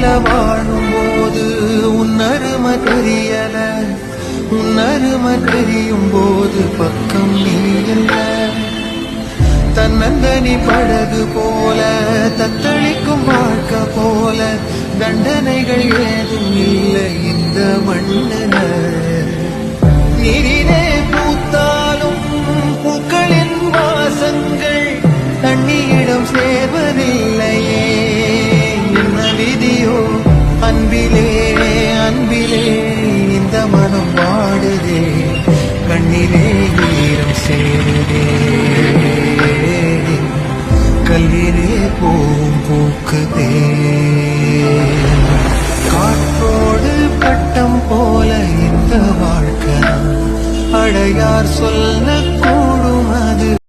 மேல வாழும் போது உன்னரும தெரியல. உன்னரும தெரியும் போது பக்கம் நீ இல்ல. தன்னந்தனி படகு போல தத்தளிக்கும் வாழ்க்கை போல தண்டனைகள் ஏதும் இல்லை இந்த மண்ணில. கல்லிலே போம் போக்குதே. காற்றோடு பட்டம் போல இந்த வாழ்க்கை. அடையார் சொல்ல